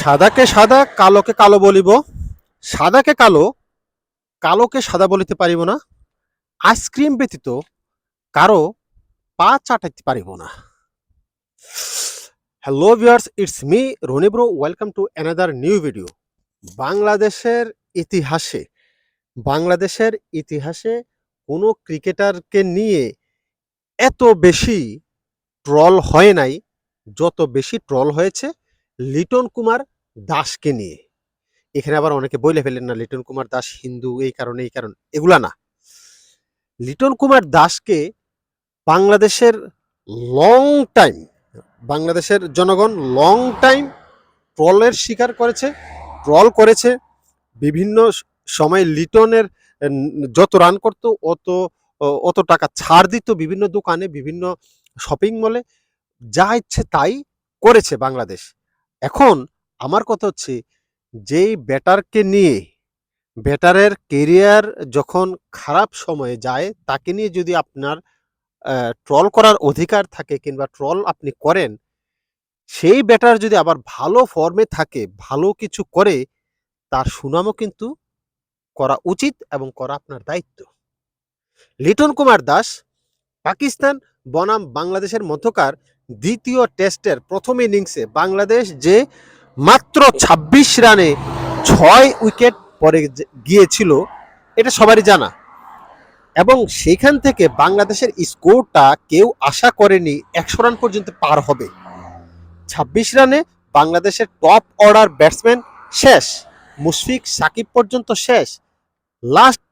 সাদাকে সাদা, কালোকে কালো বলিব। সাদাকে কালো, কালোকে সাদা বলিতে পারিব না। আইসক্রিম ব্যতীত কারও পা চাটাইতে পারিব না। Hello viewers it's me Rony bro welcome to another new video বাংলাদেশের ইতিহাসে বাংলাদেশের ইতিহাসে কোনো ক্রিকেটারকে নিয়ে এত বেশি ট্রল হয় নাই। যত বেশি ট্রল হয়েছে লিটন কুমার দাসকে নিয়ে। এখানে আবার অনেকে বলে ফেলেন না, লিটন কুমার দাস হিন্দু, এই কারণে, এই কারণ, এগুলা না। লিটন কুমার দাসকে বাংলাদেশের লং টাইম বাংলাদেশের জনগণ লং টাইম ট্রলের শিকার করেছে, ট্রল করেছে। বিভিন্ন সময় লিটনের যত রান করতো, অত অত টাকা ছাড় দিত বিভিন্ন দোকানে, বিভিন্ন শপিং মলে যা ইচ্ছে তাই করেছে বাংলাদেশ। এখন আমার কথা হচ্ছে, যেই ব্যাটারকে নিয়ে, ব্যাটারের কেরিয়ার যখন খারাপ সময়ে যায়, তাকে নিয়ে যদি আপনার ট্রল করার অধিকার থাকে কিংবা ট্রল আপনি করেন, সেই ব্যাটার যদি আবার ভালো ফর্মে থাকে, ভালো কিছু করে, তার সুনামও কিন্তু করা উচিত এবং করা আপনার দায়িত্ব। লিটন কুমার দাস, পাকিস্তান বনাম বাংলাদেশের মধ্যকার দ্বিতীয় টেস্টের প্রথম ইনিংসে বাংলাদেশ যে মাত্র ২৬ রানে ছয় উইকেট পরে গিয়েছিল, এটা সবারই জানা। এবং সেখান থেকে বাংলাদেশের স্কোরটা কেউ আশা করেনি একশো রান পর্যন্ত পার হবে। ২৬ রানে বাংলাদেশের টপ অর্ডার ব্যাটসম্যান শেষ, মুশফিক সাকিব পর্যন্ত শেষ। লাস্ট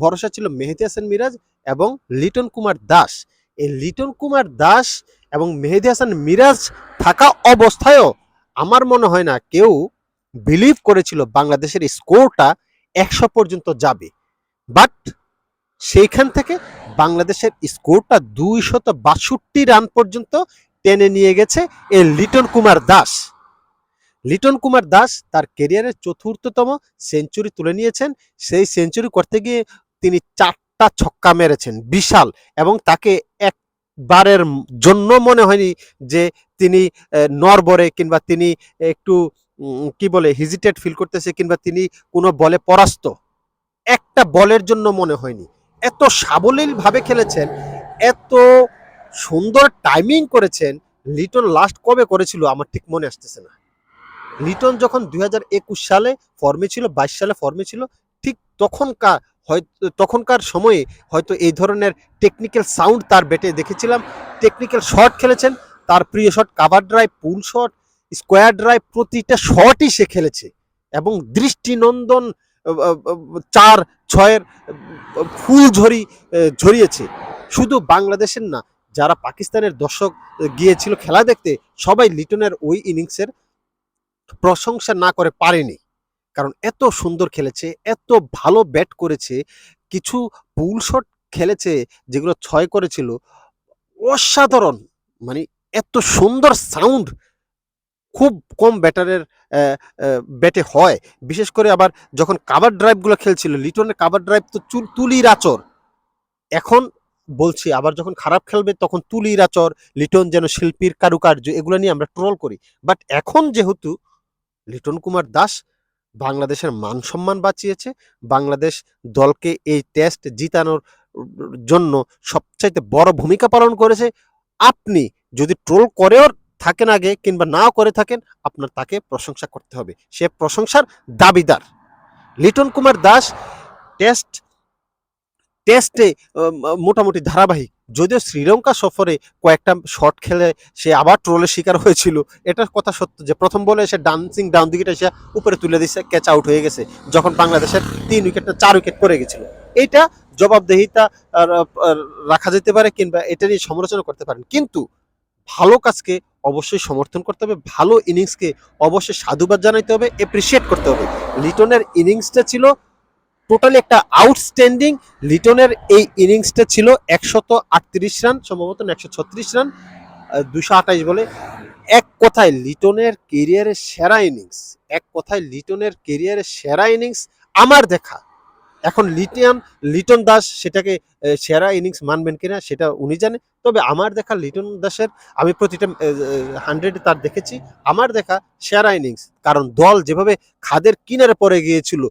ভরসা ছিল মেহেদি হাসান মিরাজ এবং লিটন কুমার দাস। এই লিটন কুমার দাস এবং মেহেদি হাসান মিরাজ থাকা অবস্থায়ও আমার মনে হয় না কেউ বিলিভ করেছিল বাংলাদেশের স্কোরটা একশো পর্যন্ত যাবে। বাট সেইখান থেকে বাংলাদেশের স্কোরটা দুইশত বাষট্টি রান পর্যন্ত টেনে নিয়ে গেছে এ লিটন কুমার দাস। লিটন কুমার দাস তার কেরিয়ারের চতুর্থতম সেঞ্চুরি তুলে নিয়েছেন। সেই সেঞ্চুরি করতে গিয়ে তিনি চারটা ছক্কা মেরেছেন, বিশাল, এবং তাকে একবারের জন্য মনে হয়নি যে তিনি নরবরে কিংবা তিনি একটু কি বলে হিজিটেট ফিল করতেছে কিংবা তিনি কোনো বলে পরাস্ত। একটা বলের জন্য মনে হয়নি। এত সাবলীল ভাবে খেলেছেন, এত সুন্দর টাইমিং করেছেন, লিটন লাস্ট কবে করেছিল আমার ঠিক মনে আসতেছে না। লিটন যখন দুই হাজার একুশ সালে ফর্মে ছিল, বাইশ সালে ফর্মে ছিল, ঠিক তখনকার হয়তো, তখনকার সময়ে হয়তো এই ধরনের টেকনিক্যাল সাউন্ড তার ব্যাটে দেখেছিলাম। টেকনিক্যাল শট খেলেছেন, তার প্রিয় shot cover drive pull shot square drive প্রতিটা শটই সে খেলেছে। এবং দৃষ্টিনন্দন চার ছয়ের, ফুল ঝরি ঝরিয়েছে। শুধু বাংলাদেশের না, যারা পাকিস্তানের দর্শক গিয়েছিল খেলা দেখতে, সবাই লিটনের ওই ইনিংসের প্রশংসা না করে পারেনি। কারণ এত সুন্দর খেলেছে, এত ভালো ব্যাট করেছে, কিছু পুল শট খেলেছে যেগুলো ছয় করেছিল, অসাধারণ। মানে এত সুন্দর সাউন্ড খুব কম ব্যাটারের ব্যাটে হয়। বিশেষ করে আবার যখন কাভার ড্রাইভগুলো খেলছিল, লিটনের কাভার ড্রাইভ তো চুল, তুলির আচর এখন বলছি, আবার যখন খারাপ খেলবে তখন তুলির আচর লিটন যেন শিল্পীর কারুকার্য, এগুলো নিয়ে আমরা ট্রল করি। বাট এখন যেহেতু লিটন কুমার দাস বাংলাদেশের মান সম্মান বাঁচিয়েছে। বাংলাদেশ দলকে এই টেস্ট জিতানোর জন্য সবচাইতে বড় ভূমিকা পালন করেছে। আপনি যদি ট্রোল করেও থাকেন আগে কিংবা নাও করে থাকেন, আপনার তাকে প্রশংসা করতে হবে। সে প্রশংসার দাবিদার। লিটন কুমার দাস টেস্ট টেস্টে মোটামুটি ধারাবাহিক। যদিও শ্রীলঙ্কা সফরে কয়েকটা শট খেলে সে আবার ট্রোলের শিকার হয়েছিল, এটার কথা সত্য যে প্রথম বলে এসে ডান্সিং ডাউন দিকে এসে উপরে তুলে দিচ্ছে ক্যাচ আউট হয়ে গেছে, যখন বাংলাদেশের তিন উইকেটটা চার উইকেট করে গেছিল। এইটা জবাবদেহিতা রাখা যেতে পারে কিংবা এটা নিয়ে সমালোচনা করতে পারেন। কিন্তু ভালো কাজকে অবশ্যই সমর্থন করতে হবে, ভালো ইনিংসকে অবশ্যই সাধুবাদ জানাইতে হবে এপ্রিসিয়েট করতে হবে। লিটনের ইনিংসটা ছিল টোটালি একটা আউটস্ট্যান্ডিং লিটনের এই ইনিংসটা ছিল একশত আটত্রিশ রান সম্ভবত একশো ছত্রিশ রান দুশো আঠাইশ বলে। এক কথায় লিটনের কেরিয়ারের সেরা ইনিংস এক কথায় লিটনের কেরিয়ারের সেরা ইনিংস আমার দেখা। এখন লিটিয়াম লিটন দাস সেটাকে সেরা ইনিংস মানবেন কিনা সেটা উনি জানে। তবে আমার দেখা লিটন দাসের, আমি প্রতিটা হান্ড্রেডে তার দেখেছি। আমার দেখা সেরা ইনিংস কারণ দল যেভাবে খাদের কিনারে পড়ে গিয়েছিল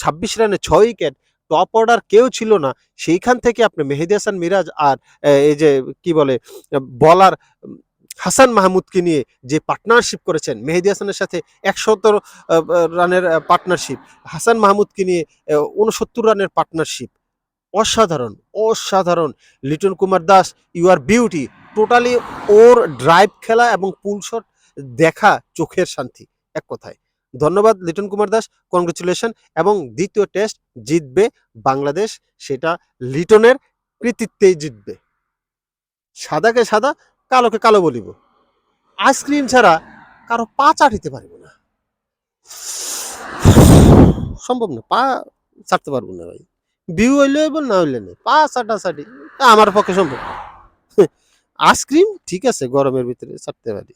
ছাব্বিশ রানে ছয় উইকেট টপ অর্ডার কেউ ছিল না। সেইখান থেকে আপনি মেহেদি হাসান মিরাজ আর এই যে কি বলে, বলার হাসান মাহমুদকে নিয়ে যে পার্টনারশিপ করেছেন, মেহেদি হাসানের সাথে একশত রানের পার্টনারশিপ হাসান মাহমুদকে নিয়ে উনসত্তর রানের পার্টনারশিপ অসাধারণ অসাধারণ। Liton Kumar Das you are beauty totally or drive খেলা এবং পুল শট দেখা চোখের শান্তি এক কথায়। ধন্যবাদ লিটন কুমার দাস কংগ্রেচুলেশন এবং দ্বিতীয় টেস্ট জিতবে বাংলাদেশ, সেটা লিটনের কৃতিত্বেই জিতবে। সাদাকে সাদা কালোকে কালো বলিব। আইসক্রিম ছাড়া কারও পা চাটিতে পারব না। সম্ভব না, পা চাটতে পারব না ভাই। ভিউ হইলে হইব, না হইলে না পা চাটা চাটি আমার পক্ষে সম্ভব আইসক্রিম ঠিক আছে, গরমের ভিতরে চাটতে পারি।